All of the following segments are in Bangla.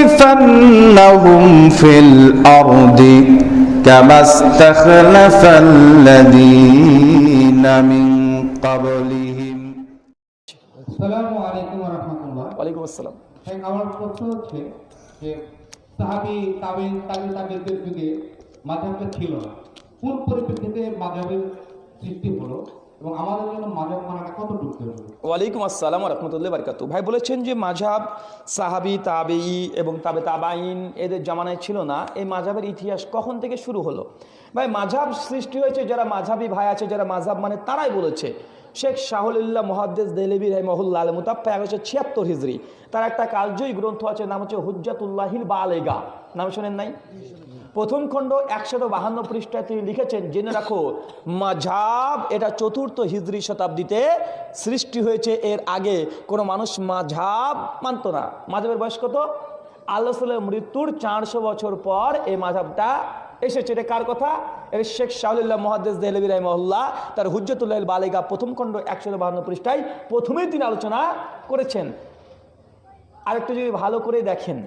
ليستخلفنهم في الأرض كما استخلف الذين من قبلهم আসসালামু আলাইকুম রহমতুল্লাহ ওয়ালাইকুম আসসালাম এক আমার প্রশ্ন হচ্ছে যে সাহাবি তাবিন তাবিন তাবিনদের যুগে মাঝহাবটা ছিল না কোন পরিপ্রেক্ষিতে মাঝহাবের সৃষ্টি হলো এবং আমাদের জন্য মাঝহাব মানাটা কতটুকু ওয়ালাইকুম আসসালাম ভাই বলেছেন যে মাঝাব সাহাবি এবং তাবে তাবাইন এদের জামানায় ছিল না। এই মাঝাবের ইতিহাস কখন থেকে শুরু হলো? ভাই মাঝাব সৃষ্টি হয়েছে, যারা মাঝাবি ভাই আছে, যারা মাঝাব মানে তারাই বলেছে। শেখ শাহুল্লাহ মহাদ্দেস দেহলেবি রহমহুল্লাহ আল মুতাপ্পা একশো ছিয়াত্তর হিজড়ি তার একটা কালজয়ী গ্রন্থ আছে, নাম হচ্ছে হুজ্জাতুল্লাহিল বালেগা। নাম শোনেন নাই? প্রথম খণ্ড একশত বাহান্ন পৃষ্ঠায় তিনি লিখেছেন, জেনে রাখো, মাঝাব এটা চতুর্থ হিজরি শতাব্দীতে সৃষ্টি হয়েছে, এর আগে কোনো মানুষ মাঝাব মানত না। মাঝাবের বয়স কত? আল্লাহ মৃত্যুর চারশো বছর পর এই মাঝাবটা এসেছে। এটা কার কথা? এর শেখ শাহুল্লাহ মহাদ্দেস দেহলবি রহমল্লাহ তার হুজ্জতুল্লাহ বালিকা প্রথম খণ্ড একশো বাহান্ন পৃষ্ঠায় প্রথমেই তিনি আলোচনা করেছেন। আরেকটু যদি ভালো করে দেখেন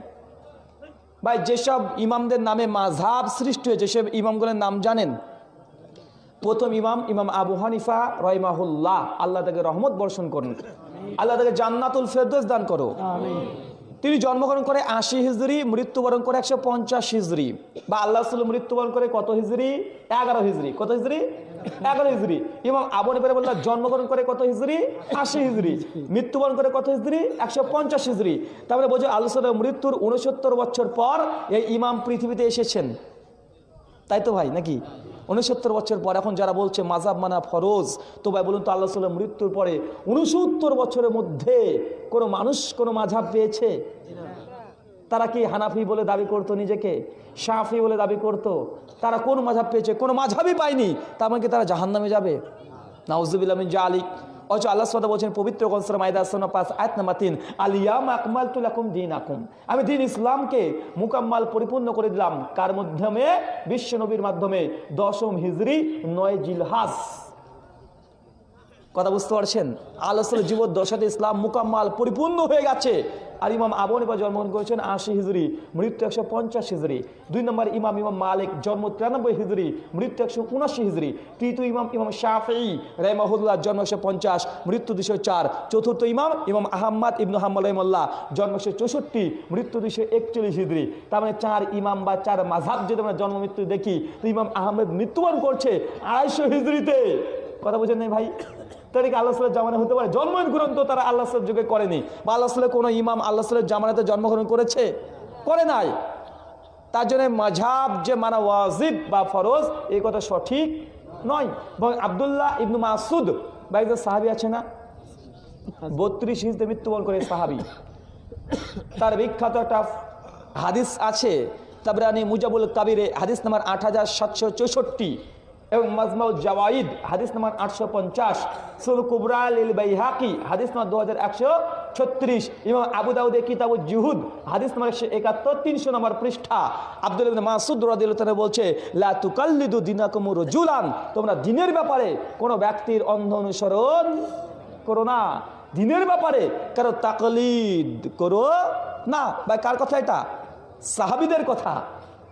ভাই, যেসব ইমামদের নামে মাঝাব সৃষ্টি হয়েছে, সেসব ইমামগুলোর নাম জানেন? প্রথম ইমাম ইমাম আবু হানিফা রহিমাহুল্লাহ। আল্লাহ তাকে রহমত বর্ষণ করুন। আল্লাহ তাকে জান্নাতুল ফেরদোস দান করো তিনি জন্মগ্রহণ করে আশি হিজড়ি মৃত্যুবরণ করে একশো পঞ্চাশ হিজড়ি বা আল্লাহ মৃত্যুবরণ করে কত হিজড়ি এগারো হিজড়ি কত হিজড়ি এগারো হিজড়ি এবং আবু নিবারে বললাম জন্মগ্রহণ করে কত হিজড়ি আশি হিজড়ি মৃত্যুবরণ করে কত হিজড়ি একশো পঞ্চাশ হিজড়ি তারপরে বোঝো আল্লাহ মৃত্যুর উনসত্তর বছর পর এই ইমাম পৃথিবীতে এসেছেন। তাই তো ভাই, নাকি? উনসত্তর বছর পর, এখন যারা বলছে মাজাব মানা ফরজ, তো ভাই বলুন তো আল্লাহ সাল্লাম মৃত্যুর পরে উনসত্তর বছরের মধ্যে কোনো মানুষ কোনো মাঝাব পেয়েছে? তারা কি হানাফি বলে দাবি করতো নিজেকে? সাফি বলে দাবি করতো? তারা কোন মাঝাব পেয়েছে? কোনো মাঝাবই পায়নি। তার মানে কি তারা জাহান্নামে যাবে? নাউজুবিল্লামিন জালিক। অথচ আল্লাহ সাদা বলছেন, পবিত্র কনসর মাইদা সোনা পাঁচ আয়াত নাম্বার তিন আলিয়াম আকমাল তুলাকুম দিন আকুম আমি দিন ইসলামকে মুকাম্মাল পরিপূর্ণ করে দিলাম। কার মাধ্যমে? বিশ্বনবীর মাধ্যমে। দশম হিজরি, নয় জিলহাস কথা বুঝতে পারছেন? আল্লাহ জীবন দশাতে ইসলাম মুকাম্মাল পরিপূর্ণ হয়ে গেছে। আর ইমাম আবু হানিফা জন্মগ্রহণ করেছেন আশি হিজড়ি, মৃত্যু একশো পঞ্চাশ হিজড়ি। দুই নম্বর ইমাম ইমাম মালিক জন্ম তিরানব্বই হিজড়ি, মৃত্যু একশো উনাশি হিজড়ি। তৃতীয় ইমাম ইমাম শাফি রেমাহুল্লাহ জন্ম একশো পঞ্চাশ, মৃত্যু দুশো চার। চতুর্থ ইমাম ইমাম আহম্মদ ইবনু হাম্মদ রহমল্লাহ জন্ম একশো চৌষট্টি, মৃত্যু দুশো একচল্লিশ হিজড়ি। তার মানে চার ইমাম বা চার মাঝাব যদি আমরা জন্ম মৃত্যু দেখি, তো ইমাম আহমেদ মৃত্যুবরণ করছে আড়াইশো হিজড়িতে। কথা বুঝেন নাই ভাই? তাদেরকে আল্লাহ সালের জামানা হতে পারে। জন্মগ্রহণ গ্রন্থ তারা আল্লাহ সালের যুগে করেনি। বা আল্লাহ সালের কোনো ইমাম আল্লাহ সালের জামানাতে জন্মগ্রহণ করেছে? করে নাই। তার জন্য মাঝাব যে মানা ওয়াজিব বা ফরজ, এই কথা সঠিক নয়। এবং আবদুল্লাহ ইবনু মাসুদ বা একজন সাহাবি আছে না? বত্রিশ হিজতে মৃত্যুবরণ করে সাহাবি। তার বিখ্যাত একটা হাদিস আছে। তারপরে আমি মুজাবুল কাবিরে, হাদিস নাম্বার আট হাজার সাতশো চৌষট্টি। এবং মাজমাউল জাওয়াইদ, হাদিস নাম্বার আটশো পঞ্চাশ সুল কুবরাল ইল বাইহাকি, হাদিস নাম্বার দু হাজার একশো ছত্রিশ এবং আবু দাউদে কিতাবু জুহুদ, হাদিস নাম্বার একশো একাত্তর, তিনশো নম্বর পৃষ্ঠা। আব্দুল মাসুদ রাদিয়াল্লাহু তাআলা বলছে, লা তুকাল্লিদু দিনাকুম রজুলান তোমরা দিনের ব্যাপারে কোনো ব্যক্তির অন্ধ অনুসরণ করো না। দিনের ব্যাপারে কারও তাকলিদ করো না। বা কার কথা এটা? সাহাবিদের কথা।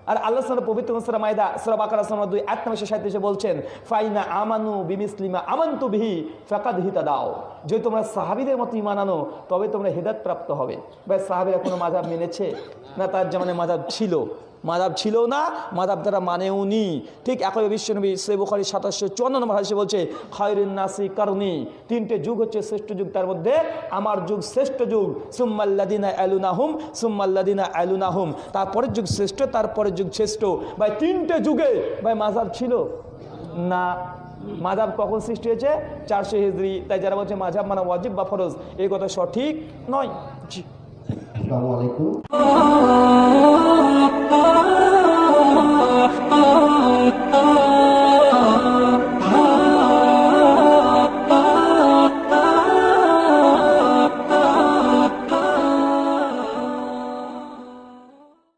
আর আল্লাহ সাল পবিত্র মায়দা সরব আকার দুই এক নম্বর সাঁত্রিশে বলছেন ফাইনা আমানু বিমিসলিমা আমন্তু বিহি ফাকাদ হিতা দাও যদি তোমরা সাহাবিদের মতো ইমান আনো, তবে তোমরা হেদাত প্রাপ্ত হবে। ভাই সাহাবিরা কোনো মাধাব মেনেছে? না, তার যেমন মাধাব ছিল। মাদাব ছিল না মাদাব তারা মানেও নি। ঠিক একই বিশ্বনবী সেবুখারি সাতাশশো চুয়ান্ন নম্বর হাসে বলছে, খয়রিন নাসি কারণী তিনটে যুগ হচ্ছে শ্রেষ্ঠ যুগ, তার মধ্যে আমার যুগ শ্রেষ্ঠ যুগ সুম্মাল্লাদিনা আলুনাহুম সুম্মাল্লাদিনা আলুনাহুম। তারপরের যুগ শ্রেষ্ঠ, তারপরের যুগ শ্রেষ্ঠ। ভাই, তিনটে যুগে ভাই মাজাব ছিল? না। মাধাব কখন সৃষ্টি হয়েছে? চারশো হিজড়ি তাই যারা বলছে মাঝাব মানে ওয়াজিব বা ফরজ, এই কথা সঠিক নয়। জি।